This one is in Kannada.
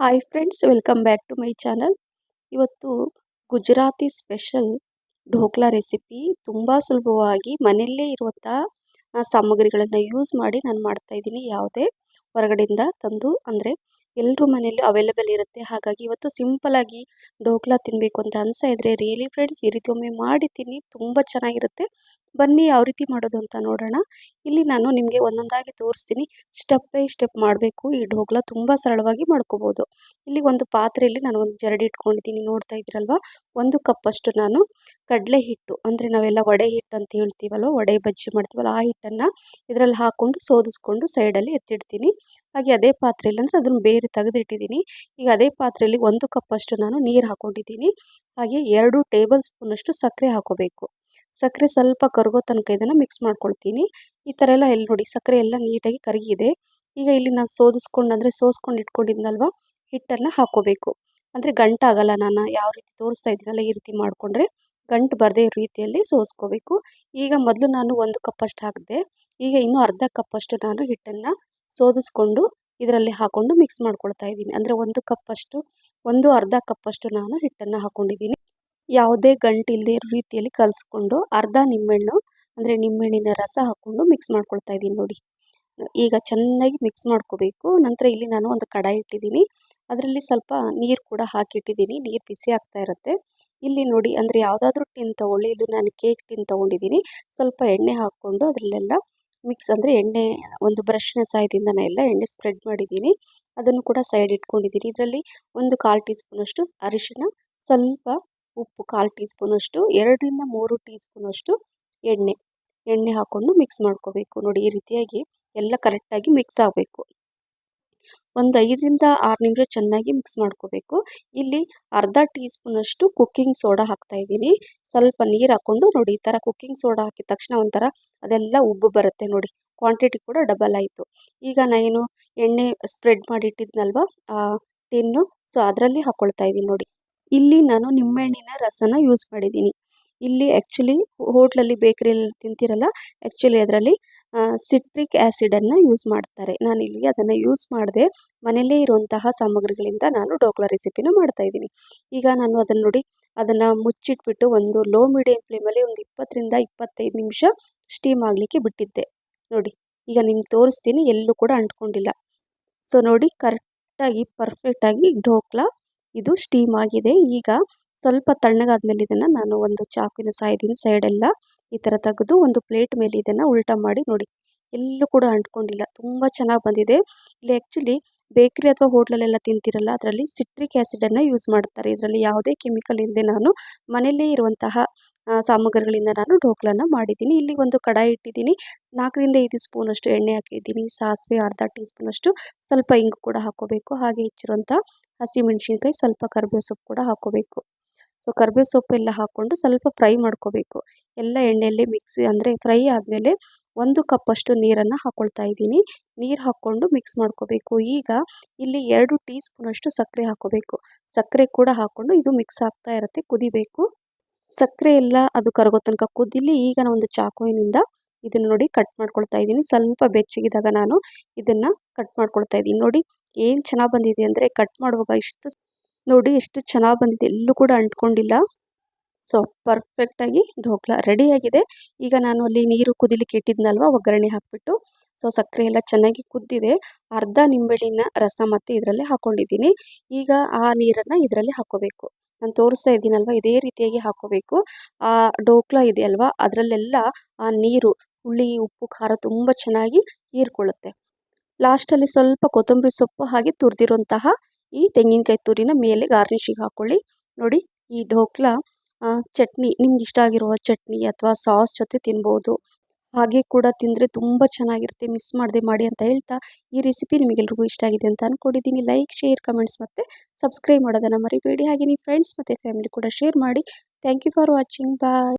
Hi friends welcome back to my channel ಇವತ್ತು ಗುಜರಾತಿ ಸ್ಪೆಷಲ್ ಢೋಕ್ಲಾ ರೆಸಿಪಿ ತುಂಬ ಸುಲಭವಾಗಿ ಮನೆಯಲ್ಲೇ ಇರುವಂಥ ಸಾಮಗ್ರಿಗಳನ್ನು ಯೂಸ್ ಮಾಡಿ ನಾನು ಮಾಡ್ತಾ ಇದ್ದೀನಿ. ಯಾವುದೇ ಹೊರಗಡೆಯಿಂದ ತಂದು ಅಂದರೆ ಎಲ್ಲರೂ ಮನೆಯಲ್ಲೂ ಅವೈಲೇಬಲ್ ಇರುತ್ತೆ. ಹಾಗಾಗಿ ಇವತ್ತು ಸಿಂಪಲಾಗಿ ಢೋಕ್ಲಾ ತಿನ್ನಬೇಕು ಅಂತ ಅನಿಸ್ತಾ ಇದ್ದರೆ ರಿಯಲಿ ಫ್ರೆಂಡ್ಸ್ ಈ ರೀತಿ ಒಮ್ಮೆ ಮಾಡಿ ತಿನ್ನಿ ತುಂಬ ಚೆನ್ನಾಗಿರುತ್ತೆ. ಬನ್ನಿ ಯಾವ ರೀತಿ ಮಾಡೋದು ಅಂತ ನೋಡೋಣ. ಇಲ್ಲಿ ನಾನು ನಿಮಗೆ ಒಂದೊಂದಾಗಿ ತೋರಿಸ್ತೀನಿ. ಸ್ಟೆಪ್ ಬೈ ಸ್ಟೆಪ್ ಮಾಡಬೇಕು. ಈ ಡೋಗ್ಲ ತುಂಬ ಸರಳವಾಗಿ ಮಾಡ್ಕೋಬೋದು. ಇಲ್ಲಿ ಒಂದು ಪಾತ್ರೆಯಲ್ಲಿ ನಾನು ಒಂದು ಜರಡಿ ಇಟ್ಕೊಂಡಿದ್ದೀನಿ. ನೋಡ್ತಾ ಇದ್ರಲ್ವ ಒಂದು ಕಪ್ಪಷ್ಟು ನಾನು ಕಡಲೆ ಹಿಟ್ಟು, ಅಂದರೆ ನಾವೆಲ್ಲ ವಡೆ ಹಿಟ್ಟು ಅಂತ ಹೇಳ್ತೀವಲ್ವ? ವಡೆ ಬಜ್ಜಿ ಮಾಡ್ತೀವಲ್ಲ, ಆ ಹಿಟ್ಟನ್ನು ಇದರಲ್ಲಿ ಹಾಕ್ಕೊಂಡು ಸೋದಿಸ್ಕೊಂಡು ಸೈಡಲ್ಲಿ ಎತ್ತಿಡ್ತೀನಿ. ಹಾಗೆ ಅದೇ ಪಾತ್ರೆಯಲ್ಲಿ ಅಂದರೆ ಅದನ್ನು ಬೇರೆ ತೆಗೆದಿಟ್ಟಿದ್ದೀನಿ. ಈಗ ಅದೇ ಪಾತ್ರೆಯಲ್ಲಿ ಒಂದು ಕಪ್ಪಷ್ಟು ನಾನು ನೀರು ಹಾಕ್ಕೊಂಡಿದ್ದೀನಿ ಹಾಗೆ ಎರಡು ಟೇಬಲ್ ಸ್ಪೂನಷ್ಟು ಸಕ್ಕರೆ ಹಾಕೋಬೇಕು. ಸಕ್ಕರೆ ಸ್ವಲ್ಪ ಕರಗೋ ತನಕ ಇದನ್ನು ಮಿಕ್ಸ್ ಮಾಡ್ಕೊಳ್ತೀನಿ. ಈ ಥರ ಎಲ್ಲ ಎಲ್ಲಿ ನೋಡಿ ಸಕ್ಕರೆ ಎಲ್ಲ ನೀಟಾಗಿ ಕರಗಿದೆ. ಈಗ ಇಲ್ಲಿ ನಾನು ಸೋದಿಸ್ಕೊಂಡು ಅಂದರೆ ಸೋಸ್ಕೊಂಡು ಇಟ್ಕೊಂಡಿದ್ನಲ್ವ? ಹಿಟ್ಟನ್ನು ಹಾಕೋಬೇಕು. ಅಂದರೆ ಗಂಟಾಗಲ್ಲ ನಾನು, ಯಾವ ರೀತಿ ತೋರಿಸ್ತಾ ಇದ್ದೀನಲ್ಲ ಈ ರೀತಿ ಮಾಡಿಕೊಂಡ್ರೆ ಗಂಟು ಬರದೇ ರೀತಿಯಲ್ಲಿ ಸೋಸ್ಕೋಬೇಕು. ಈಗ ಮೊದಲು ನಾನು ಒಂದು ಕಪ್ಪಷ್ಟು ಹಾಕಿದೆ. ಈಗ ಇನ್ನೂ ಅರ್ಧ ಕಪ್ಪಷ್ಟು ನಾನು ಹಿಟ್ಟನ್ನು ಸೋದಿಸ್ಕೊಂಡು ಇದರಲ್ಲಿ ಹಾಕೊಂಡು ಮಿಕ್ಸ್ ಮಾಡ್ಕೊಳ್ತಾ ಇದ್ದೀನಿ. ಅಂದರೆ ಒಂದು ಕಪ್ಪಷ್ಟು ಒಂದು ಅರ್ಧ ಕಪ್ಪಷ್ಟು ನಾನು ಹಿಟ್ಟನ್ನು ಹಾಕ್ಕೊಂಡಿದ್ದೀನಿ ಯಾವುದೇ ಗಂಟು ಇಲ್ಲದೆ ಇರೋ ರೀತಿಯಲ್ಲಿ ಕಲಸ್ಕೊಂಡು ಅರ್ಧ ನಿಂಬೆಹಣ್ಣು, ಅಂದರೆ ನಿಂಬೆಹಣ್ಣಿನ ರಸ ಹಾಕ್ಕೊಂಡು ಮಿಕ್ಸ್ ಮಾಡ್ಕೊಳ್ತಾ ಇದ್ದೀನಿ ನೋಡಿ. ಈಗ ಚೆನ್ನಾಗಿ ಮಿಕ್ಸ್ ಮಾಡ್ಕೋಬೇಕು. ನಂತರ ಇಲ್ಲಿ ನಾನು ಒಂದು ಕಡಾಯಿ ಇಟ್ಟಿದ್ದೀನಿ. ಅದರಲ್ಲಿ ಸ್ವಲ್ಪ ನೀರು ಕೂಡ ಹಾಕಿಟ್ಟಿದ್ದೀನಿ. ನೀರು ಬಿಸಿ ಆಗ್ತಾ ಇರುತ್ತೆ. ಇಲ್ಲಿ ನೋಡಿ, ಅಂದರೆ ಯಾವುದಾದ್ರೂ ಟಿನ್ ತೊಗೊಳ್ಳಿ ಇಲ್ಲಿ ನಾನು ಕೇಕ್ ಟಿನ್ ತೊಗೊಂಡಿದ್ದೀನಿ. ಸ್ವಲ್ಪ ಎಣ್ಣೆ ಹಾಕ್ಕೊಂಡು ಅದರಲ್ಲೆಲ್ಲ ಮಿಕ್ಸ್ ಅಂದರೆ ಎಣ್ಣೆ, ಒಂದು ಬ್ರಷ್ನ ಸಹಾಯದಿಂದ ನಾನು ಎಲ್ಲ ಎಣ್ಣೆ ಸ್ಪ್ರೆಡ್ ಮಾಡಿದ್ದೀನಿ. ಅದನ್ನು ಕೂಡ ಸೈಡ್ ಇಟ್ಕೊಂಡಿದ್ದೀನಿ. ಇದರಲ್ಲಿ ಒಂದು ಕಾಲು ಟೀ ಸ್ಪೂನಷ್ಟು ಅರಿಶಿನ, ಸ್ವಲ್ಪ ಉಪ್ಪು ಕಾಲು ಟೀ ಸ್ಪೂನಷ್ಟು ಎರಡರಿಂದ ಮೂರು ಟೀ ಸ್ಪೂನಷ್ಟು ಎಣ್ಣೆ. ಎಣ್ಣೆ ಹಾಕ್ಕೊಂಡು ಮಿಕ್ಸ್ ಮಾಡ್ಕೋಬೇಕು. ನೋಡಿ, ಈ ರೀತಿಯಾಗಿ ಎಲ್ಲ ಕರೆಕ್ಟಾಗಿ ಮಿಕ್ಸ್ ಆಗಬೇಕು. ಒಂದು ಐದರಿಂದ ಆರು ನಿಮಿಷ ಚೆನ್ನಾಗಿ ಮಿಕ್ಸ್ ಮಾಡ್ಕೋಬೇಕು. ಇಲ್ಲಿ ಅರ್ಧ ಟೀ ಸ್ಪೂನಷ್ಟು ಕುಕ್ಕಿಂಗ್ ಸೋಡಾ ಹಾಕ್ತಾ ಇದ್ದೀನಿ. ಸ್ವಲ್ಪ ನೀರು ಹಾಕ್ಕೊಂಡು ನೋಡಿ, ಈ ಥರ ಕುಕ್ಕಿಂಗ್ ಸೋಡಾ ಹಾಕಿದ ತಕ್ಷಣ ಒಂಥರ ಅದೆಲ್ಲ ಉಬ್ಬು ಬರುತ್ತೆ ನೋಡಿ. ಕ್ವಾಂಟಿಟಿ ಕೂಡ ಡಬಲ್ ಆಯಿತು. ಈಗ ನಾನು ಎಣ್ಣೆ ಸ್ಪ್ರೆಡ್ ಮಾಡಿ ಇಟ್ಟಿದ್ನಲ್ವ ಆ ಟಿನ್ನು ಸೊ ಅದರಲ್ಲಿ ಹಾಕ್ಕೊಳ್ತಾ ಇದ್ದೀನಿ ನೋಡಿ. ಇಲ್ಲಿ ನಾನು ನಿಂಬೆಹಣ್ಣಿನ ರಸನ ಯೂಸ್ ಮಾಡಿದ್ದೀನಿ. ಇಲ್ಲಿ ಆ್ಯಕ್ಚುಲಿ ಹೋಟ್ಲಲ್ಲಿ ಬೇಕ್ರಿಯಲ್ಲಿ ತಿಂತೀರಲ್ಲ ಆ್ಯಕ್ಚುಲಿ ಅದರಲ್ಲಿ ಸಿಟ್ರಿಕ್ ಆ್ಯಸಿಡನ್ನು ಯೂಸ್ ಮಾಡ್ತಾರೆ. ನಾನು ಇಲ್ಲಿ ಅದನ್ನು ಯೂಸ್ ಮಾಡದೆ, ಮನೆಯಲ್ಲೇ ಇರುವಂತಹ ಸಾಮಗ್ರಿಗಳಿಂದ ನಾನು ಡೋಕ್ಲಾ ರೆಸಿಪಿನ ಮಾಡ್ತಾಯಿದ್ದೀನಿ ಈಗ ನಾನು ಅದನ್ನು ನೋಡಿ, ಅದನ್ನು ಮುಚ್ಚಿಟ್ಬಿಟ್ಟು ಒಂದು ಲೋ ಮೀಡಿಯಂ ಫ್ಲೇಮಲ್ಲಿ ಒಂದು ಇಪ್ಪತ್ತರಿಂದ ಇಪ್ಪತ್ತೈದು ನಿಮಿಷ ಸ್ಟೀಮ್ ಆಗಲಿಕ್ಕೆ ಬಿಟ್ಟಿದ್ದೆ. ನೋಡಿ, ಈಗ ನಿಮ್ಗೆ ತೋರಿಸ್ತೀನಿ, ಎಲ್ಲೂ ಕೂಡ ಅಂಟ್ಕೊಂಡಿಲ್ಲ. ಸೊ ನೋಡಿ ಕರೆಕ್ಟಾಗಿ ಪರ್ಫೆಕ್ಟಾಗಿ ಢೋಕ್ಲಾ ಇದು ಸ್ಟೀಮ್ ಆಗಿದೆ. ಈಗ ಸ್ವಲ್ಪ ತಣ್ಣಗಾದ್ಮೇಲೆ ಇದನ್ನು ನಾನು ಒಂದು ಚಾಕುವಿನ ಸಹಾಯದಿಂದ ಸೈಡೆಲ್ಲ ಈ ಥರ ತೆಗೆದು ಒಂದು ಪ್ಲೇಟ್ ಮೇಲೆ ಇದನ್ನು ಉಲ್ಟಾ ಮಾಡಿ ನೋಡಿ. ಎಲ್ಲೂ ಕೂಡ ಅಂಟ್ಕೊಂಡಿಲ್ಲ. ತುಂಬ ಚೆನ್ನಾಗಿ ಬಂದಿದೆ. ಇಲ್ಲಿ ಆ್ಯಕ್ಚುಲಿ ಬೇಕ್ರಿ ಅಥವಾ ಹೋಟ್ಲಲ್ಲೆಲ್ಲ ತಿಂತಿರಲ್ಲ, ಅದರಲ್ಲಿ ಸಿಟ್ರಿಕ್ ಆ್ಯಸಿಡನ್ನು ಯೂಸ್ ಮಾಡ್ತಾರೆ. ಇದರಲ್ಲಿ ಯಾವುದೇ ಕೆಮಿಕಲ್ ಇಲ್ಲದೆ ನಾನು ಮನೆಯಲ್ಲೇ ಇರುವಂತಹ ಸಾಮಗ್ರಿಗಳಿಂದ ನಾನು ಢೋಕ್ಲನ್ನ ಮಾಡಿದ್ದೀನಿ. ಇಲ್ಲಿ ಒಂದು ಕಡಾಯಿ ಇಟ್ಟಿದ್ದೀನಿ. ನಾಲ್ಕರಿಂದ ಐದು ಸ್ಪೂನಷ್ಟು ಎಣ್ಣೆ ಹಾಕಿದ್ದೀನಿ. ಸಾಸಿವೆ ಅರ್ಧ ಟೀ ಸ್ಪೂನಷ್ಟು ಸ್ವಲ್ಪ ಇಂಗು ಕೂಡ ಹಾಕೋಬೇಕು. ಹಾಗೆ ಹೆಚ್ಚಿರುವಂಥ ಹಸಿಮೆಣ್ಸಿನ್ಕಾಯಿ, ಸ್ವಲ್ಪ ಕರಿಬೇವು ಸೊಪ್ಪು ಕೂಡ ಹಾಕೋಬೇಕು. ಸೊ ಕರಿಬೇವು ಸೊಪ್ಪು ಎಲ್ಲ ಹಾಕ್ಕೊಂಡು ಸ್ವಲ್ಪ ಫ್ರೈ ಮಾಡ್ಕೋಬೇಕು. ಎಲ್ಲ ಎಣ್ಣೆಯಲ್ಲೇ ಮಿಕ್ಸಿ ಅಂದರೆ ಫ್ರೈ ಆದಮೇಲೆ ಒಂದು ಕಪ್ಪಷ್ಟು ನೀರನ್ನು ಹಾಕ್ಕೊಳ್ತಾ ಇದ್ದೀನಿ. ನೀರು ಹಾಕ್ಕೊಂಡು ಮಿಕ್ಸ್ ಮಾಡ್ಕೋಬೇಕು. ಈಗ ಇಲ್ಲಿ ಎರಡು ಟೀ ಸ್ಪೂನಷ್ಟು ಸಕ್ಕರೆ ಹಾಕೋಬೇಕು. ಸಕ್ಕರೆ ಕೂಡ ಹಾಕ್ಕೊಂಡು ಇದು ಮಿಕ್ಸ್ ಆಗ್ತಾ ಇರುತ್ತೆ, ಕುದಿಬೇಕು. ಸಕ್ಕರೆ ಎಲ್ಲ ಅದು ಕರಗೋ ತನಕ ಕುದಿಲಿ ಈಗ ನಾನು ಒಂದು ಚಾಕುವಿನಿಂದ ಇದನ್ನು ನೋಡಿ ಕಟ್ ಮಾಡ್ಕೊಳ್ತಾ ಇದ್ದೀನಿ. ಸ್ವಲ್ಪ ಬೆಚ್ಚಗಿದಾಗ ನಾನು ಇದನ್ನು ಕಟ್ ಮಾಡ್ಕೊಳ್ತಾ ಇದ್ದೀನಿ. ನೋಡಿ ಏನು ಚೆನ್ನಾಗಿ ಬಂದಿದೆ ಅಂದರೆ ಕಟ್ ಮಾಡುವಾಗ ಇಷ್ಟು ನೋಡಿ ಎಷ್ಟು ಚೆನ್ನಾಗಿ ಬಂದಿದೆ. ಎಲ್ಲೂ ಕೂಡ ಅಂಟ್ಕೊಂಡಿಲ್ಲ. ಸೊ ಪರ್ಫೆಕ್ಟಾಗಿ ಢೋಕ್ಲಾ ರೆಡಿಯಾಗಿದೆ ಈಗ ನಾನು ಅಲ್ಲಿ ನೀರು ಕುದಿಲಿಕ್ಕೆ ಇಟ್ಟಿದ್ನಲ್ವ, ಒಗ್ಗರಣೆ ಹಾಕಿಬಿಟ್ಟು. ಸೊ ಸಕ್ಕರೆ ಎಲ್ಲ ಚೆನ್ನಾಗಿ ಕುದ್ದಿದೆ. ಅರ್ಧ ನಿಂಬೆಹಣ್ಣಿನ ರಸ ಮತ್ತು ಇದರಲ್ಲೇ ಹಾಕ್ಕೊಂಡಿದ್ದೀನಿ ಈಗ ಆ ನೀರನ್ನು ಇದರಲ್ಲಿ ಹಾಕ್ಕೋಬೇಕು ನಾನು ತೋರಿಸ್ತಾ ಇದ್ದೀನಲ್ವ? ಇದೇ ರೀತಿಯಾಗಿ ಹಾಕ್ಕೋಬೇಕು. ಆ ಢೋಕ್ಲಾ ಇದೆಯಲ್ವ ಅದರಲ್ಲೆಲ್ಲ ಆ ನೀರು, ಹುಳಿ, ಉಪ್ಪು, ಖಾರ ತುಂಬ ಚೆನ್ನಾಗಿ ಹೀರ್ಕೊಳ್ಳುತ್ತೆ. ಲಾಸ್ಟಲ್ಲಿ ಸ್ವಲ್ಪ ಕೊತ್ತಂಬರಿ ಸೊಪ್ಪು ಹಾಗೆ ತುರಿದಿರುವಂತಹ ಈ ತೆಂಗಿನಕಾಯಿ ತುರಿನ ಮೇಲೆ ಗಾರ್ನಿಷಿಗೆ ಹಾಕ್ಕೊಳ್ಳಿ ನೋಡಿ, ಈ ಡೋಕ್ಲ ಚಟ್ನಿ, ನಿಮ್ಗೆ ಇಷ್ಟ ಆಗಿರುವ ಚಟ್ನಿ ಅಥವಾ ಸಾಸ್ ಜೊತೆ ತಿನ್ಬೋದು. ಹಾಗೆ ಕೂಡ ತಿಂದರೆ ತುಂಬ ಚೆನ್ನಾಗಿರುತ್ತೆ. ಮಿಸ್ ಮಾಡದೆ ಮಾಡಿ ಅಂತ ಹೇಳ್ತಾ ಈ ರೆಸಿಪಿ ನಿಮಗೆಲ್ರಿಗೂ ಇಷ್ಟ ಆಗಿದೆ ಅಂತ ಅಂದ್ಕೊಂಡಿದ್ದೀನಿ ಲೈಕ್ ಶೇರ್ ಕಮೆಂಟ್ಸ್ ಮತ್ತು ಸಬ್ಸ್ಕ್ರೈಬ್ ಮಾಡೋದನ್ನು ಮರಿಬೇಡಿ. ಹಾಗೆ ನಿಮ್ಮ ಫ್ರೆಂಡ್ಸ್ ಮತ್ತು ಫ್ಯಾಮಿಲಿ ಕೂಡ ಶೇರ್ ಮಾಡಿ. Thank you for watching bye